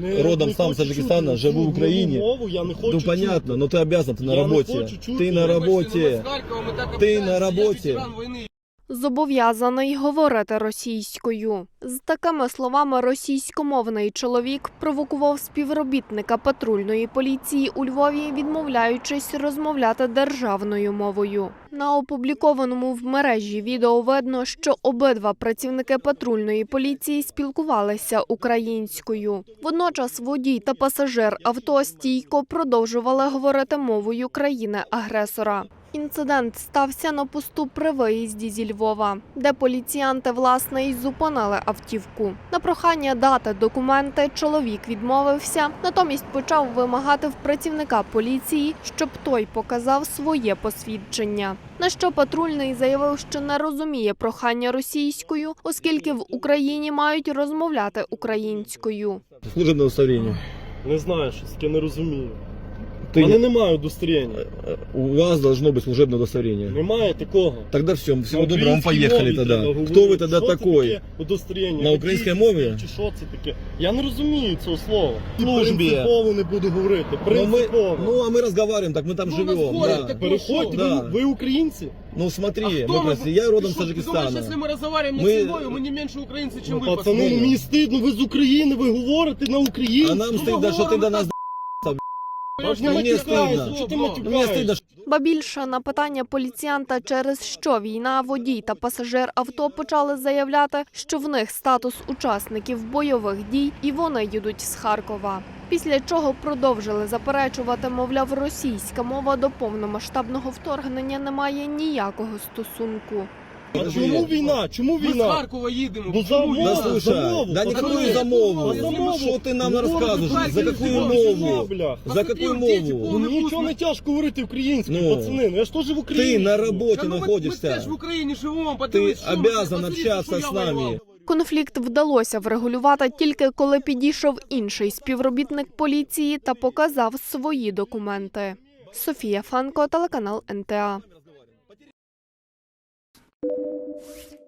Не- родом не сам хочу з Таджикистана, чути живу в цю Україні. мову, я не хочу Ну понятно, чути. но ты обязан, ты на Я не работе. хочу чути. Ты на Вибачте, работе. Ти на роботі. Зобов'язаний говорити російською. З такими словами російськомовний чоловік провокував співробітника патрульної поліції у Львові, відмовляючись розмовляти державною мовою. На опублікованому в мережі відео видно, що обидва працівники патрульної поліції спілкувалися українською. Водночас водій та пасажир авто стійко продовжували говорити мовою країни-агресора. Інцидент стався на посту при виїзді зі Львова, де поліціянти власне й зупинили автівку. На прохання дати документи чоловік відмовився, натомість почав вимагати в працівника поліції, щоб той показав своє посвідчення. На що патрульний заявив, що не розуміє прохання російською, оскільки в Україні мають розмовляти українською. Служебное удостоверение. Не знаю, щось таке не розумію. У Ты, мене немає удостоверення. э, у вас должно быть служебное удостоверение. Немає такого. Тогда все, всего На доброго, мы українській поехали мові тогда. треба Кто вы говорити. тогда Що це такой? таке удостоверення? На Який українській це мові? Чи що це таке? Я не розумію цього слова. Службі. Принципово не буду говорити. Ну, мы, Принципово. ну а мы разговариваем, так мы там Ну, у нас живем. город да. такой. Переходьте, Да. ви, ви українці? Ну смотри, А мы кто мы? просто- я родом Ты с что, ты Таджикистана. думаешь, если мы разговариваем Мы- мы... собой, мы не меньше украинцы, чем Ну, вы, пацани, пацаны. ну, мені стидно, ви з України, ви говорите на українську. А нам Ну, стыдно, что ты до нас Аж не матюкайся, що ти мне матюкаєш? Ба більше на питання поліціянта, через що війна, водій та пасажир авто почали заявляти, що в них статус учасників бойових дій і вони їдуть з Харкова. Після чого продовжили заперечувати, мовляв, російська мова до повномасштабного вторгнення не має ніякого стосунку. А чому війна? Чому Ми з війна? Харкова їдемо. Ну, Чому за війна? Да мову, слушай, замову, да пацани. никакую замову. А замову? Что ты нам Ну, рассказываешь? Харків, За какую Харків, мову? Бля. За какую Посмотри, дети, мову? Ну Повний нічого пуст. не тяжко говорити українською, Ну, пацани. Ну я ж теж в Україні. Ты на живу. работе Да ну, мы, мы находишься. теж в Україні живемо, Ты подивись, що ми, обязан посмотри, общаться що с я нами. воював. Конфлікт вдалося врегулювати тільки коли підійшов інший співробітник поліції та показав свої документи. Софія Фанко, телеканал НТА. Thank you.